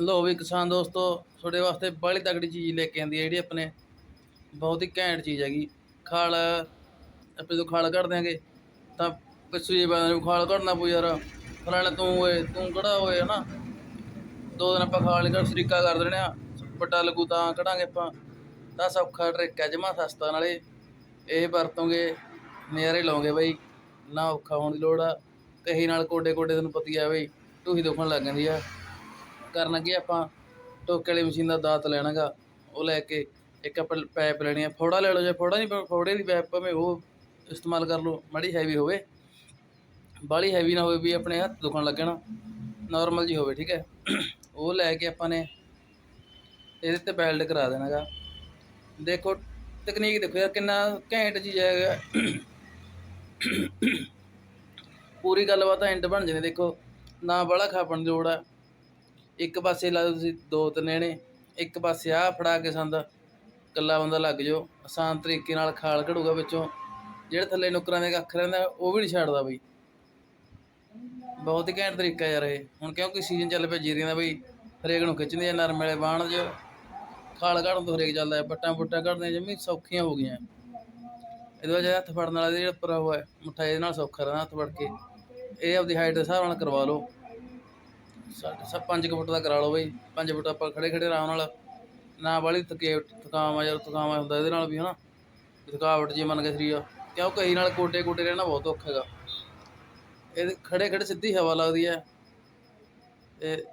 ਲੋ ਵੀ ਕਿਸਾਨ ਦੋਸਤੋ, ਤੁਹਾਡੇ ਵਾਸਤੇ ਬੜੀ ਤਕੜੀ ਚੀਜ਼ ਲੈ ਕੇ ਆਂਦੀ ਹੈ, ਜਿਹੜੀ ਆਪਣੇ ਬਹੁਤ ਹੀ ਘੈਂਟ ਚੀਜ਼ ਹੈਗੀ। ਖਾਲ, ਆਪਾਂ ਜਦੋਂ ਖਾਲ ਕੱਢ ਦਿਆਂਗੇ ਤਾਂ ਪਿੱਛੇ ਜੇ ਬੰਦੇ ਨੂੰ ਖਾਲ ਕੱਢਣਾ ਪਊ ਯਾਰ। ਫਲਾਣਾ ਤੂੰ ਓਏ, ਤੂੰ ਕਿਹੜਾ ਓਏ, ਹਨਾ? ਦੋ ਦਿਨ ਆਪਾਂ ਖਾਲ ਕੱਢ, ਸਰੀਕਾ ਕਰ ਦੇਣੇ ਆ। ਵੱਡਾ ਲਗੂ ਤਾਂ ਕਢਾਂਗੇ ਆਪਾਂ। ਤਾਂ ਸੌਖਾ ਟ੍ਰਿਕ ਹੈ, ਜਮਾ ਸਸਤਾ। ਨਾਲੇ ਇਹ ਵਰਤੋਂਗੇ ਨਜ਼ਾਰੇ ਲਾਉਂਗੇ ਬਈ। ਨਾ ਔਖਾ ਹੋਣ ਦੀ ਲੋੜ ਆ। ਕਹੀ ਨਾਲ ਕੋਡੇ ਕੋਡੇ ਤੈਨੂੰ ਪਤੀ ਆ ਬਈ। ਢੂਹੀ ਦੁਖਣ ਲੱਗ ਜਾਂਦੀ ਆ। ਕਰਨ ਲੱਗੇ ਆਪਾਂ, ਟੋਕੇ ਵਾਲੀ ਮਸ਼ੀਨ ਦਾ ਦਾਤ ਲੈਣਾਗਾ, ਉਹ ਲੈ ਕੇ ਇੱਕ ਆਪਾਂ ਪੈਪ ਲੈਣੀ ਆ, ਫੋੜਾ ਲੈ ਲਓ, ਜੇ ਫੋੜਾ ਨਹੀਂ ਫੋੜੇ ਦੀ ਪੈਪ ਭਾਵੇਂ ਉਹ ਇਸਤੇਮਾਲ ਕਰ ਲਓ, ਮਾੜੀ ਹੈਵੀ ਹੋਵੇ ਬਾਲੀ ਹੈਵੀ ਨਾ ਹੋਵੇ ਵੀ ਆਪਣੇ ਹੱਥ ਦੁਖਣ ਲੱਗਣਾ ਨਾਰਮਲ ਜੀ ਹੋਵੇ, ਠੀਕ ਹੈ? ਉਹ ਲੈ ਕੇ ਆਪਾਂ ਨੇ ਇਹਦੇ ਤੇ ਬੈਲਟ ਕਰਾ ਦੇਣਾਗਾ। ਦੇਖੋ, ਤਕਨੀਕ ਦੇਖੋ ਯਾਰ, ਕਿੰਨਾ ਘੈਂਟ ਚੀਜ਼ ਹੈਗਾ ਪੂਰੀ ਗੱਲਬਾਤ ਐਂਡ ਬਣ ਜਣੇ, ਦੇਖੋ, ਨਾ ਬੜਾ ਖਾਪਣ ਜੋੜ ਲੋੜ ਆ ਇੱਕ ਪਾਸੇ ਲਾ ਦਿਓ ਤੁਸੀਂ, ਦੋ ਤਿੰਨ ਨੇ ਇੱਕ ਪਾਸੇ ਆਹ ਫੜਾ ਕੇ ਸੰਦ ਕੱਲਾ ਬੰਦਾ ਲੱਗ ਜਾਓ, ਆਸਾਨ ਤਰੀਕੇ ਨਾਲ ਖਾਲ ਘੜੂਗਾ ਵਿੱਚੋਂ। ਜਿਹੜੇ ਥੱਲੇ ਨੁਕਰਾਂ ਦੇ ਕੱਖ ਰਹਿੰਦਾ, ਉਹ ਵੀ ਨਹੀਂ ਛੱਡਦਾ ਬਈ। ਬਹੁਤ ਹੀ ਘੈਂਟ ਤਰੀਕਾ ਯਾਰ ਇਹ। ਹੁਣ ਕਿਉਂਕਿ ਸੀਜ਼ਨ ਚੱਲ ਪਿਆ ਜੀਰੀਆਂ ਦਾ ਬਈ? ਹਰੇਕ ਨੂੰ ਖਿੱਚਦੇ ਆ, ਨਰਮ ਵਾਲੇ ਬਾਣ ਚ। ਖਾਲ ਕੱਢਣ ਤੋਂ ਹਰੇਕ ਚੱਲਦਾ ਹੈ ਬੱਟਾਂ ਬੁੱਟਾਂ ਕੱਢਦੇ ਜਮੀ ਸੌਖੀਆਂ ਹੋ ਗਈਆਂ। ਇਹਦੇ ਵਿੱਚ ਹੱਥ ਫੜਨ ਵਾਲਾ ਜਿਹੜਾ ਉੱਪਰ ਹੋਇਆ ਹੈ, ਮੁੱਠਾ ਇਹਦੇ ਨਾਲ ਸੌਖਾ ਰਹਿੰਦਾ ਹੱਥ ਫੜ ਕੇ। ਇਹ ਆਪਦੀ ਹਾਈਟ ਦੇ ਹਿਸਾਬ ਨਾਲ ਕਰਵਾ ਲਓ। ਸਾਡੇ ਸਭ 5 ਫੁੱਟ ਦਾ ਕਰਾ ਲਓ ਬਈ, ਪੰਜ ਫੁੱਟ ਆਪਾਂ ਖੜੇ ਖੜੇ ਆਰਾਮ ਨਾਲ, ਨਾ ਵਾਲੀ ਥਕੇ, ਥਕਾਵਾ ਯਾਰ ਥਕਾਵਾ ਹੁੰਦਾ ਇਹਦੇ ਨਾਲ ਵੀ ਹਨਾ ਥਕਾਵਟ ਜੀ ਮੰਨ ਕੇ ਸਰੀਰ ਕਿਉਂ ਕਈ ਨਾਲ ਕੋਟੇ ਕੋਟੇ ਰਹਿਣਾ ਬਹੁਤ ਔਖਾ ਹੈਗਾ। ਇਹ ਖੜੇ ਖੜੇ ਸਿੱਧੀ ਹਵਾ ਲੱਗਦੀ ਹੈ। ਤੇ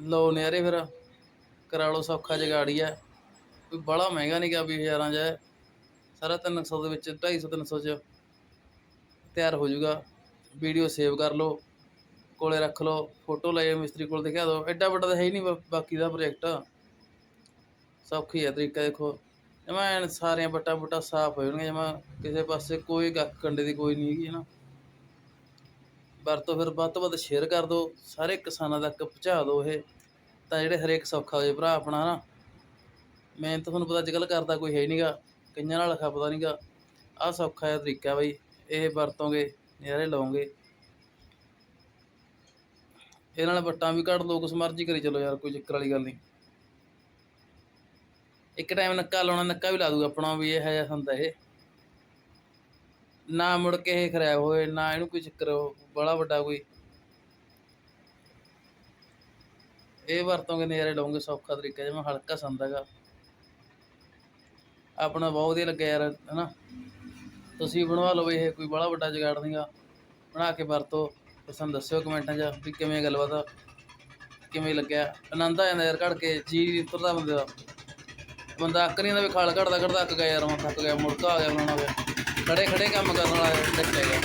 ਲੋ ਨਿਆਰੇ ਫਿਰ, ਕਰਾ ਲਓ ਸੌਖਾ ਜਗਾੜੀ ਹੈ। ਕੋਈ ਬੜਾ ਮਹਿੰਗਾ ਨਹੀਂ ਗਿਆ ਵੀ ਹਜ਼ਾਰਾਂ ਚ ਹੈ ਸਾਰਾ 300 ਦੇ ਵਿੱਚ 250 300 ਚ ਤਿਆਰ ਹੋ ਜਾਊਗਾ। ਵੀਡੀਓ ਸੇਵ ਕਰ ਲਓ। ਕੋਲੇ ਰੱਖ ਲਓ ਫੋਟੋ ਲੈ ਜਾਓ ਮਿਸਤਰੀ ਕੋਲ, ਦਿਖਾ ਦਿਓ। ਐਡਾ ਵੱਡਾ ਤਾਂ ਹੈ ਹੀ ਨਹੀਂ ਬਾਕੀ ਦਾ ਪ੍ਰੋਜੈਕਟ ਸੌਖੀ ਹੈ ਤਰੀਕਾ, ਦੇਖੋ। ਜਮਾ ਐਨ ਸਾਰੀਆਂ ਬੱਟਾ ਬੁੱਟਾ ਸਾਫ਼ ਹੋ ਜਾਣਗੀਆਂ, ਜਮਾ ਕਿਸੇ ਪਾਸੇ ਕੋਈ ਗੱਕ ਕੰਡੇ ਦੀ ਕੋਈ ਨਹੀਂ ਹੈਗੀ ਹੈ ਨਾ ਵਰਤੋ ਫਿਰ ਵੱਧ ਤੋਂ ਵੱਧ ਸ਼ੇਅਰ ਕਰ ਦਿਓ, ਸਾਰੇ ਕਿਸਾਨਾਂ ਤੱਕ ਪਹੁੰਚਾ ਦਿਓ ਇਹ। ਤਾਂ ਜਿਹੜੇ ਹਰੇਕ ਸੌਖਾ ਹੋ ਜੇ ਭਰਾ ਆਪਣਾ, ਹਨਾ। ਮੈਂ ਤਾਂ ਤੁਹਾਨੂੰ ਪਤਾ ਅੱਜ ਕੱਲ੍ਹ ਕਰਦਾ ਕੋਈ ਹੈ ਨਹੀਂਗਾ, ਕਈਆਂ ਨਾਲ ਖਪਦਾ ਨਹੀਂਗਾ। ਆਹ ਸੌਖਾ ਜਿਹਾ ਤਰੀਕਾ ਬਈ, ਇਹ ਵਰਤੋਂਗੇ, ਨਜ਼ਾਰੇ ਲਓਗੇ। ਇਹ ਨਾਲ ਵੱਟਾਂ ਵੀ ਕੱਢ ਲਓ ਕੁਛ ਮਰਜ਼ੀ ਕਰੀ ਚਲੋ ਯਾਰ, ਕੋਈ ਚੱਕਰ ਵਾਲੀ ਗੱਲ ਨਹੀਂ। ਇੱਕ ਟਾਈਮ ਨੱਕਾ ਲਾਉਣਾ, ਨੱਕਾ ਵੀ ਲਾ ਦੂਗਾ, ਆਪਣਾ ਵੀ ਇਹ ਹੈ ਹੁੰਦਾ ਇਹ। ਨਾ ਮੁੜ ਕੇ ਇਹ ਖਰਾਬ ਹੋਏ, ਨਾ ਇਹਨੂੰ ਕੋਈ ਚੱਕਰ, ਬੜਾ ਵੱਡਾ ਕੋਈ। ਇਹ ਵਰਤੋਂਗੇ ਨਜ਼ਾਰੇ ਲਓਗੇ ਸੌਖਾ ਤਰੀਕਾ, ਜਿਵੇਂ ਹਲਕਾ ਸੰਦਾਗਾ ਆਪਣਾ ਬਹੁਤ ਵਧੀਆ ਲੱਗਿਆ ਯਾਰ, ਹਨਾ। ਤੁਸੀਂ ਬਣਵਾ ਲਓ ਇਹ ਕੋਈ ਬੜਾ ਵੱਡਾ ਜਗਾੜ ਨਹੀਂਗਾ ਬਣਾ ਕੇ ਵਰਤੋ। ਤੇ ਸਾਨੂੰ ਦੱਸਿਓ ਕਮੈਂਟਾਂ 'ਚ ਵੀ ਕਿਵੇਂ ਗੱਲਬਾਤ ਆ, ਕਿਵੇਂ ਲੱਗਿਆ। ਆਨੰਦ ਆ ਜਾਂਦਾ ਯਾਰ ਘੜ ਕੇ, ਜੀ ਉਤਰਦਾ ਬੰਦੇ ਦਾ। ਬੰਦਾ ਅੱਕ ਨਹੀਂ ਜਾਂਦਾ ਵੀ ਖਾਲ ਘੜਦਾ ਘੜਦਾ ਅੱਕ ਗਿਆ ਯਾਰ ਮੈਂ ਥੱਕ ਗਿਆ ਮੁੜਕਾ ਆ ਗਿਆ ਬਣਾਉਣਾ ਹੋਵੇ ਖੜੇ ਖੜੇ ਕੰਮ ਕਰਨ ਵਾਲਾ ਡੱਕੇਗਾ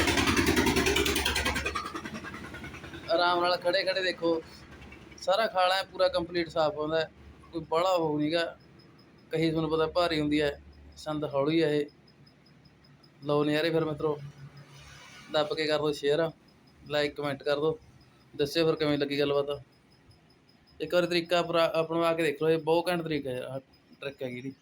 ਆਰਾਮ ਨਾਲ ਖੜੇ ਖੜੇ ਦੇਖੋ। ਸਾਰਾ ਖਾਲਾ ਹੈ ਪੂਰਾ ਕੰਪਲੀਟ ਸਾਫ਼ ਹੁੰਦਾ। ਹੈ। ਕੋਈ ਬੜਾ ਹੋ ਨਹੀਂਗਾ ਕਹੀ ਤੁਹਾਨੂੰ ਪਤਾ ਭਾਰੀ ਹੁੰਦੀ ਹੈ ਸੰਦ ਹੌਲੀ ਹੈ ਇਹ। ਲਓ ਨਜ਼ਾਰੇ ਫਿਰ ਮਿੱਤਰੋ। ਦੱਬ ਕੇ ਕਰ ਦਿਓ ਸ਼ੇਅਰ ਲਾਈਕ ਕਮੈਂਟ ਕਰ ਦਿਓ ਦੱਸਿਓ ਫਿਰ ਕਿਵੇਂ ਲੱਗੀ ਗੱਲਬਾਤ। ਇੱਕ ਵਾਰੀ ਤਰੀਕਾ ਅਪਣਾ- ਅਪਣਵਾ ਕੇ ਦੇਖ ਲਓ, ਇਹ ਬਹੁਤ ਘੈਂਟ ਤਰੀਕਾ ਹੈ ਟ੍ਰਿਕ ਹੈਗੀ ਜੀ